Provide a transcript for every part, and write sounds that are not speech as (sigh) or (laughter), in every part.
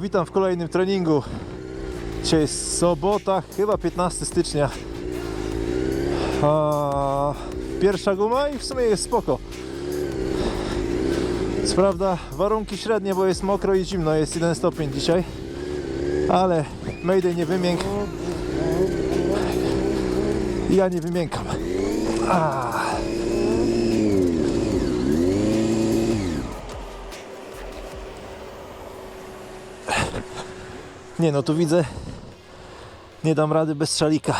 Witam w kolejnym treningu. Dzisiaj jest sobota, chyba 15 stycznia. A, pierwsza guma i w sumie jest spoko. Co prawda warunki średnie, bo jest mokro i zimno, jest 1 stopień dzisiaj. Ale Mayday nie wymięk. Ja nie wymiękam. A. Nie no, tu widzę. Nie dam rady bez szalika.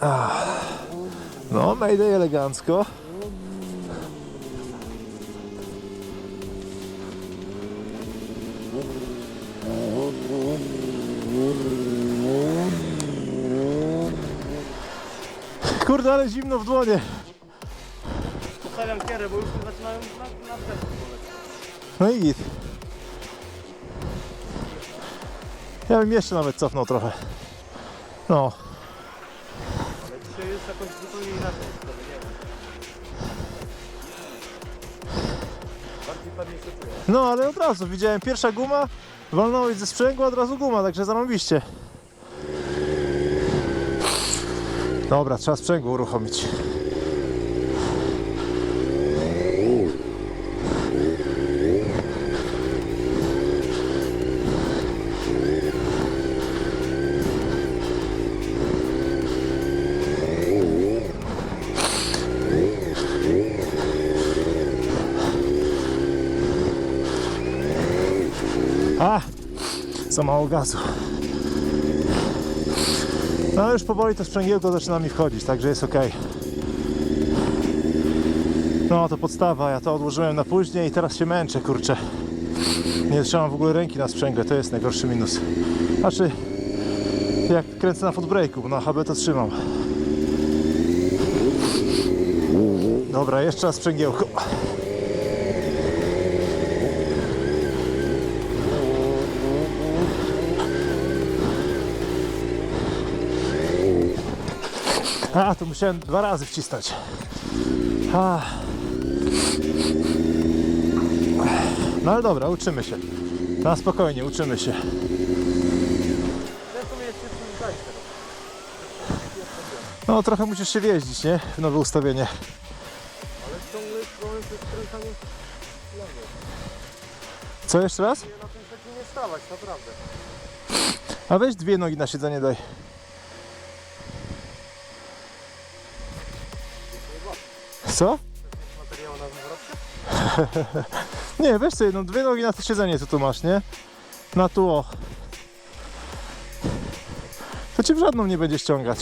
Ah. No, Mayday elegancko. Kurde, ale zimno w dłonie. Zostawiam kierę, bo już zaczynają na, na. No i git. Ja bym jeszcze nawet cofnął trochę. No, Ale dzisiaj jest jakoś zupełnie inaczej. Bardziej pewnie się no ale od razu widziałem pierwsza guma, walnąłeś ze sprzęgła, od razu guma, także zarąbiście. Dobra, trzeba sprzęgło uruchomić. Za mało gazu. No już powoli to sprzęgiełko zaczyna mi wchodzić, także jest ok. No to podstawa, ja to odłożyłem na później i teraz się męczę, kurczę. Nie trzymam w ogóle ręki na sprzęgle, to jest najgorszy minus. Znaczy, jak kręcę na footbreaku, bo na HB to trzymam. Dobra, jeszcze raz sprzęgiełko. A, to musiałem dwa razy wcisnąć. A. No ale dobra, uczymy się. Na spokojnie, uczymy się. No trochę musisz się wjeździć, nie? W nowe ustawienie. Ale ciągle jest problem. Co jeszcze raz? Nie na tym nie stawać, naprawdę. A weź dwie nogi na siedzenie daj. Co? (laughs) Nie, weź sobie, no dwie nogi na to siedzenie co tu masz, nie? Na tu o. To cię w żadną nie będzie ściągać.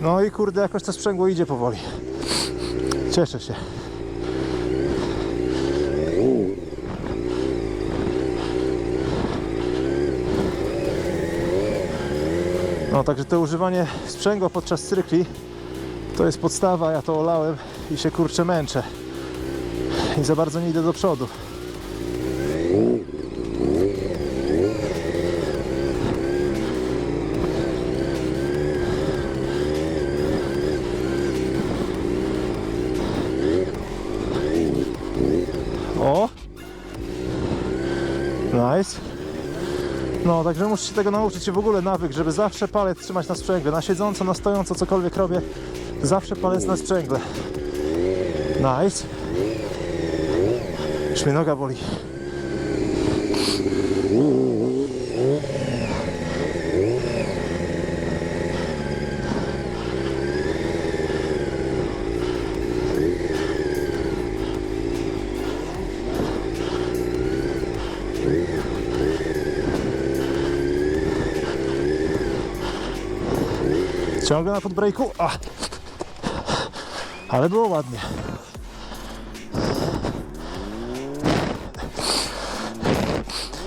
No i kurde, jakoś to sprzęgło idzie powoli. Cieszę się. No także to używanie sprzęgła podczas cyrkli to jest podstawa, ja to olałem i się kurczę męczę. I za bardzo nie idę do przodu. O! Nice. No, także muszę się tego nauczyć się w ogóle nawyk, żeby zawsze palec trzymać na sprzęgle. Na siedząco, na stojąco, cokolwiek robię, zawsze palec na sprzęgle. Nice. Już mnie noga boli. Ciągle na podbreaku. A! Ale było ładnie.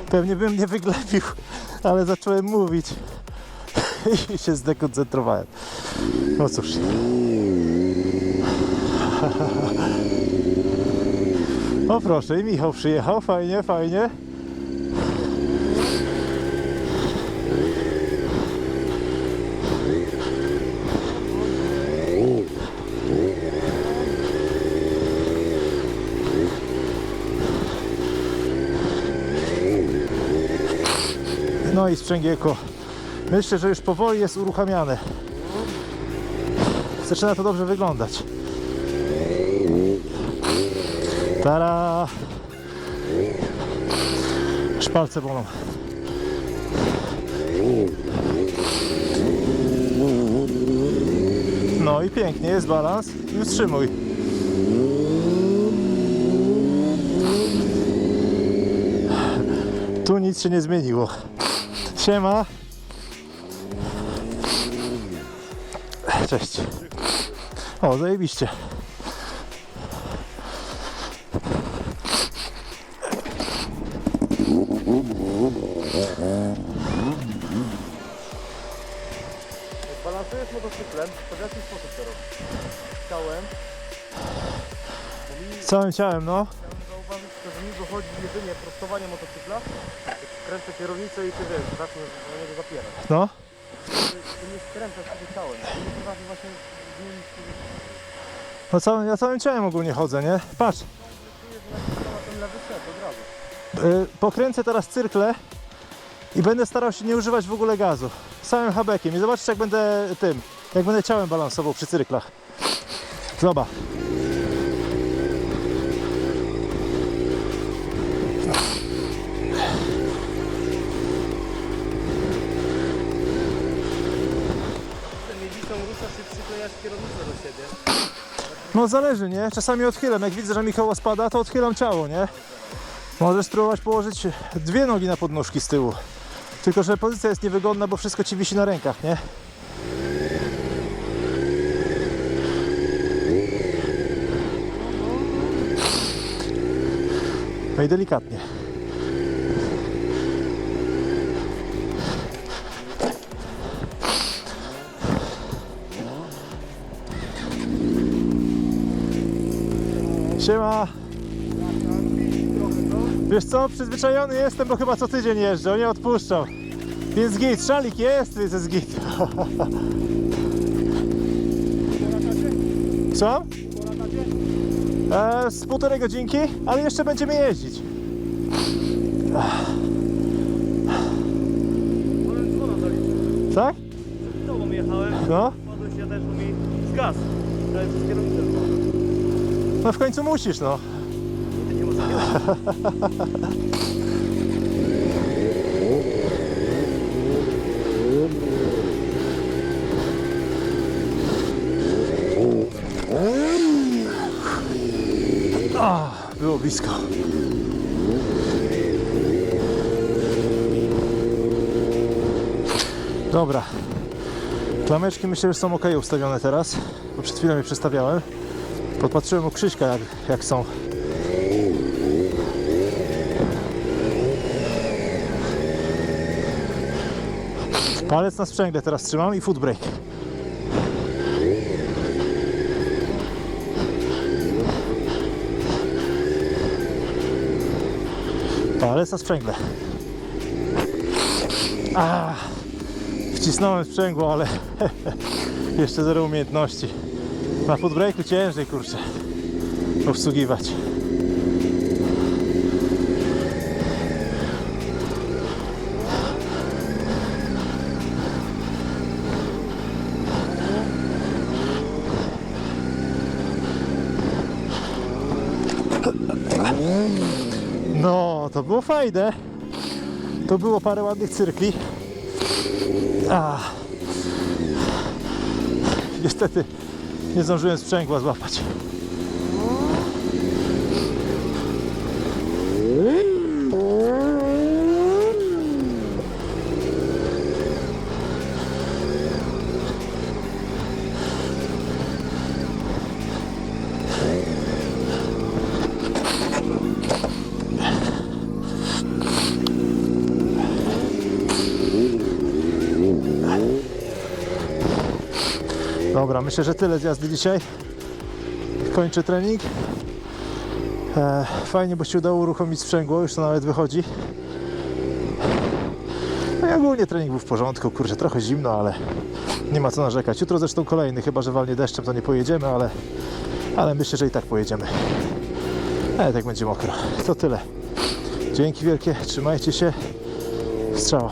Pewnie bym nie wyglebił, ale zacząłem mówić i się zdekoncentrowałem. No cóż. O proszę, i Michał przyjechał, fajnie, fajnie. No i sprzęgiełko. Myślę, że już powoli jest uruchamiane. Zaczyna to dobrze wyglądać. Tara! Szpalce bolą. No i pięknie, jest balans i utrzymuj. Tu nic się nie zmieniło. Siema. Cześć. O, zajebiście. Balansujesz motocyklem, to w jaki sposób to robisz? Chciałem, Całym ciałem, no. chciałem zauważyć, że mi wychodzi jedynie prostowanie motocykla, kręcę kierownicę i ty wiesz, zacznę do niego zapierać. No. Ty, ty nie skręcasz sobie ciałem, ty nie potrafisz właśnie zmienić pozycji. No całym, ja całym ciałem ogólnie chodzę, nie? Patrz. Czujesz, że naciskam na ten lewy set od razu. y, pokręcę teraz cyrkle i będę starał się nie używać w ogóle gazu. Samym habekiem. I zobaczcie jak będę tym, jak będę ciałem balansował przy cyrklach. Zobacz. Przyklejasz kierownicę do siebie. No zależy, nie? Czasami odchylam. Jak widzę, że mi koło spada, to odchylam ciało, nie? Możesz spróbować położyć dwie nogi na podnóżki z tyłu. Tylko, że pozycja jest niewygodna, bo wszystko ci wisi na rękach, nie? No i delikatnie. Siema! Wiesz co, przyzwyczajony jestem, bo chyba co tydzień jeżdżę, nie odpuszczam. Więc git, szalik jest, więc jest git. (laughs) Co? E, z półtorej godzinki, ale jeszcze będziemy jeździć. Tak? Przed tobą jechałem, No. wpadłeś, ja też, mi. Dałem przez kierownicę. No w końcu musisz, no. A, (laughs) było blisko. Dobra. Klameczki myślę, że są ok ustawione teraz, bo przed chwilą je przestawiałem. Podpatrzyłem u Krzyśka jak, jak są. Palec na sprzęgle teraz trzymam i foot brake. Palec na sprzęgle. Wcisnąłem sprzęgło, ale (laughs) jeszcze zero umiejętności. Na footbreaku ciężej, kurczę, obsługiwać. No, to było fajne. To było parę ładnych cyrkli. A. Niestety nie zdążyłem sprzęgła złapać. Dobra, myślę, że tyle z jazdy dzisiaj. Kończę trening. E, fajnie, bo się udało uruchomić sprzęgło, już to nawet wychodzi. No i ogólnie trening był w porządku, kurczę, trochę zimno, ale nie ma co narzekać. Jutro zresztą kolejny, chyba że walnie deszczem, to nie pojedziemy, ale, ale myślę, że i tak pojedziemy. Ale tak będzie mokro. To tyle. Dzięki wielkie, trzymajcie się. Strzała.